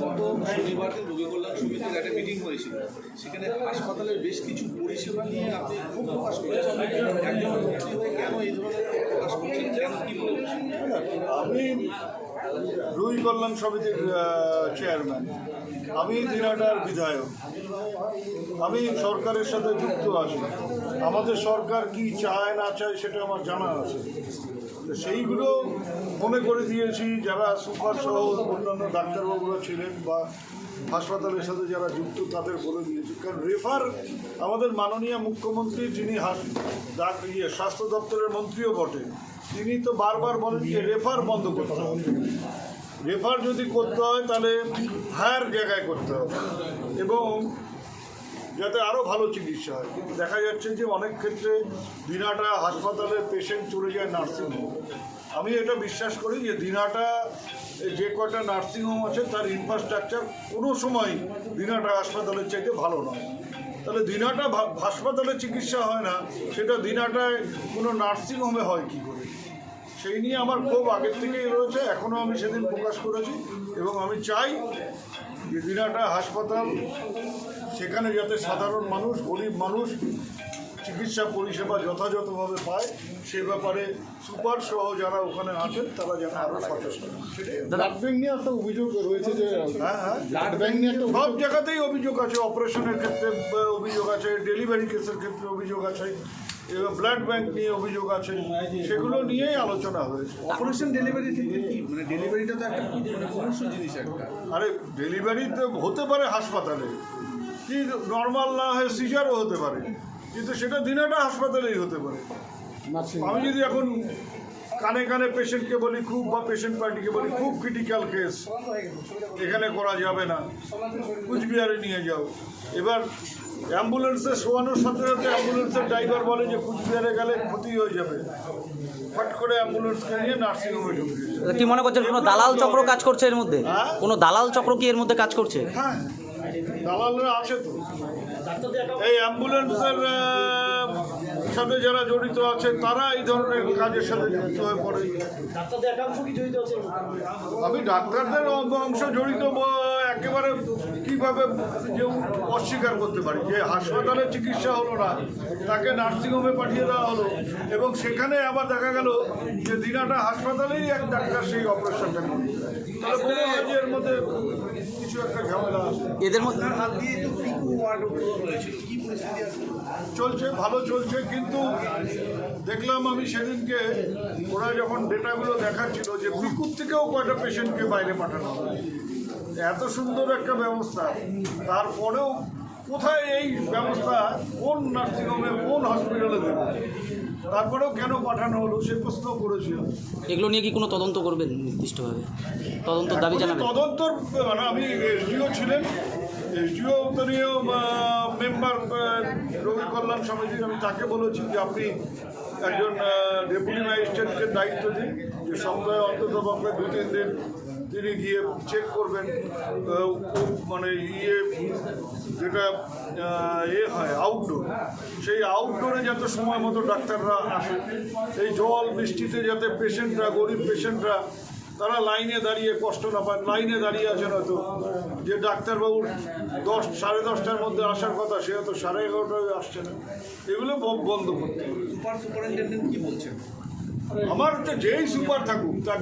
গত শনিবার রোগী কল্যাণ সমিতির একটা মিটিং হয়েছিল। সেখানে হাসপাতালের বেশ কিছু পরিষেবা নিয়ে আপনি খুব প্রকাশ করেছেন। একজন কেন এই ধরনের প্রকাশ করছেন? কেন আমি রুই কল্যাণ সমিতির চেয়ারম্যান আমি দিনাটার বিধায়ক। আমি সরকারের সাথে যুক্ত আছি। আমাদের সরকার কি চায়, না চায়, সেটা আমার জানা আছে। সেইগুলো মনে করে দিয়েছি, যারা সুপার সহ অন্যান্য ডাক্তারবাবুরা ছিলেন বা হাসপাতালের সাথে যারা যুক্ত, তাদের বলে দিয়েছি। কারণ রেফার আমাদের মাননীয় মুখ্যমন্ত্রী, যিনি ডাক- ইয়ে স্বাস্থ্য দপ্তরের মন্ত্রীও বটে। তিনি তো বারবার বলেন যে রেফার বন্ধ করতে হবে। রেফার যদি করতে হয়, তাহলে হায়ার জায়গায় করতে হবে। এবং যাতে আরও ভালো চিকিৎসা হয়। কিন্তু দেখা যাচ্ছে যে অনেক ক্ষেত্রে দিনাটা হাসপাতালের পেশেন্ট চলে যায় নার্সিংহোম আমি এটা বিশ্বাস করি যে দিনাটা যে কটা নার্সিংহোম আছে, তার ইনফ্রাস্ট্রাকচার কোনো সময় দিনাটা হাসপাতালের চাইতে ভালো নয়। তাহলে দিনাটা হাসপাতালে চিকিৎসা হয় না, সেটা দিনাটায় কোনো নার্সিংহোমে হয় কী করে? সেই নিয়ে আমার খুব আগের থেকেই রয়েছে, এখনও আমি সেদিন প্রকাশ করেছি এবং আমি চাই যে দিনাটা হাসপাতাল, সেখানে যাতে সাধারণ মানুষ, গরিব মানুষ চিকিৎসা পরিষেবা যথাযথভাবে পায় সে ব্যাপারে সুপার সহ যারা ওখানে আছেন তারা যেন আরও সচেষ্ট ব্লাড ব্যাংক নিয়ে একটা অভিযোগ রয়েছে যে হ্যাঁ হ্যাঁ। ব্লাড ব্যাংক নিয়ে একটা সব জায়গাতেই অভিযোগ আছে অপারেশনের ক্ষেত্রে অভিযোগ আছে ডেলিভারি কেসের ক্ষেত্রে অভিযোগ আছে এবং ব্লাড ব্যাংক নিয়ে অভিযোগ আছে সেগুলো নিয়েই আলোচনা হয়েছে। অপারেশন ডেলিভারি থেকে কি? মানে ডেলিভারিটা তো একটা মানে মনুষ্য জিনিস একটা। আরে ডেলিভারি তো হতে পারে হাসপাতালে কি নর্মাল না হয়ে সিজারও হতে পারে। কিন্তু সেটা দিনাটা হাসপাতালেই হতে পারে। আমি যদি এখন কানে কানে পেশেন্টকে বলি খুব বা পেশেন্ট পার্টিকে বলি খুব ক্রিটিক্যাল কেস এখানে করা যাবে না। কুচবিহারে নিয়ে যাও। এবার অ্যাম্বুলেন্সে শোয়ানোর সাথে সাথে অ্যাম্বুলেন্সের ড্রাইভার বলে যে কুচবিহারে গেলে ক্ষতি হয়ে যাবে। ফট করে অ্যাম্বুলেন্সকে নিয়ে নার্সিংহোমে ঢুকে কি মনে করছেন কোনো দালাল চক্র কাজ করছে এর মধ্যে? হ্যাঁ? কোনো দালাল চক্র কি এর মধ্যে কাজ করছে? হ্যাঁ। দালালরা আছে তো। এই অ্যাম্বুলেন্সের সাথে যারা জড়িত আছে তারা এই ধরনের কাজের সাথে জড়িত হয়ে পড়ে আমি ডাক্তারদের অংশ জড়িত একেবারে কীভাবে যে অস্বীকার করতে পারি? যে হাসপাতালে চিকিৎসা হলো না তাকে নার্সিংহোমে পাঠিয়ে দেওয়া হলো এবং সেখানে আবার দেখা গেল যে দিনাটা হাসপাতালেই এক ডাক্তার সেই অপারেশনটা করল। তাহলে মনে হয় যে এর মধ্যে কিছু একটা ঝামেলা আছে। এদের মধ্যে চলছে ভালো চলছে কিন্তু দেখলাম আমি সেদিনকে ওরা যখন ডেটাগুলো দেখাচ্ছিল যে বিকুপ থেকেও কয়টা পেশেন্টকে বাইরে পাঠানো হয় এত সুন্দর একটা ব্যবস্থা। তারপরেও কোথায় এই ব্যবস্থা? কোন নার্সিংহোমে কোন হসপিটালে দেবে? তারপরেও কেন পাঠানো হলো? সে প্রশ্ন করেছিল। এগুলো নিয়ে কি কোনো তদন্ত করবেন নির্দিষ্টভাবে? তদন্ত দাবি জানাবেন? তদন্ত মানে আমি এসডিও ছিলেন এসডিও দলীয় মেম্বার রোগী কল্যাণ সমিতির আমি তাকে বলেছি যে আপনি একজন ডেপুটি ম্যাজিস্ট্রেটকে দায়িত্ব দিন, যে সপ্তাহে অন্তত পক্ষে দু তিন দিন তিনি গিয়ে চেক করবেন মানে ইয়ে যেটা এ হয় আউটডোর সেই আউটডোরে যাতে সময় মতো ডাক্তাররা আসে এই জল বৃষ্টিতে যাতে পেশেন্টরা গরিব পেশেন্টরা তারা লাইনে দাঁড়িয়ে কষ্ট না পায় লাইনে দাঁড়িয়ে আছেন হয়তো। যে ডাক্তারবাবুর দশ সাড়ে দশটার মধ্যে আসার কথা সে হয়তো সাড়ে এগারোটায় আসছে না এগুলো বন্ধ করতে হবে। সুপার সুপারিনটেন্ডেন্ট কি বলছেন? আমার তো যেই সুপার থাকুক তার